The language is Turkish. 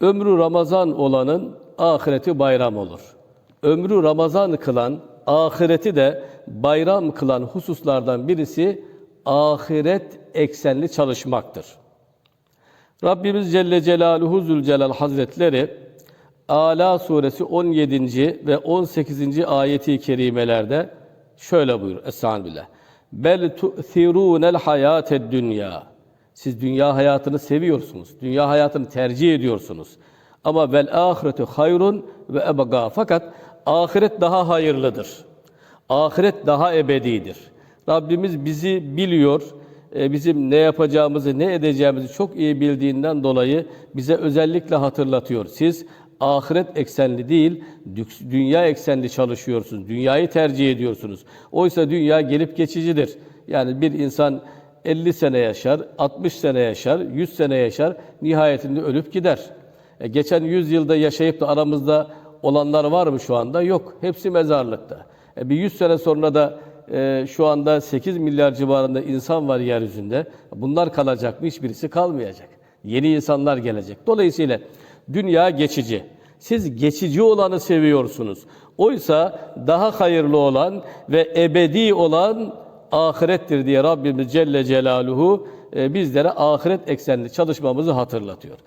Ömrü Ramazan olanın ahireti bayram olur. Ömrü Ramazan kılan, ahireti de bayram kılan hususlardan birisi ahiret eksenli çalışmaktır. Rabbimiz Celle Celaluhu Zülcelal Hazretleri Ala suresi 17. ve 18. ayeti kerimelerde şöyle buyur. Estağfirullah. Bel tu'thirûnel hayâted dünya. Siz dünya hayatını seviyorsunuz. Dünya hayatını tercih ediyorsunuz. Ama vel ahiretu hayrun ve ebega. Fakat ahiret daha hayırlıdır. Ahiret daha ebedidir. Rabbimiz bizi biliyor, e, bizim ne yapacağımızı, ne edeceğimizi çok iyi bildiğinden dolayı bize özellikle hatırlatıyor. Siz ahiret eksenli değil, dü- dünya eksenli çalışıyorsunuz. Dünyayı tercih ediyorsunuz. Oysa dünya gelip geçicidir. Yani bir insan 50 sene yaşar, 60 sene yaşar, 100 sene yaşar, nihayetinde ölüp gider. E, geçen 100 yılda yaşayıp da aramızda olanlar var mı şu anda? Yok. Hepsi mezarlıkta. E, bir 100 sene sonra da e, şu anda 8 milyar civarında insan var yeryüzünde. Bunlar kalacak mı? Hiçbirisi kalmayacak. Yeni insanlar gelecek. Dolayısıyla dünya geçici. Siz geçici olanı seviyorsunuz. Oysa daha hayırlı olan ve ebedi olan ahirettir diye Rabbimiz Celle Celaluhu e, bizlere ahiret eksenli çalışmamızı hatırlatıyor.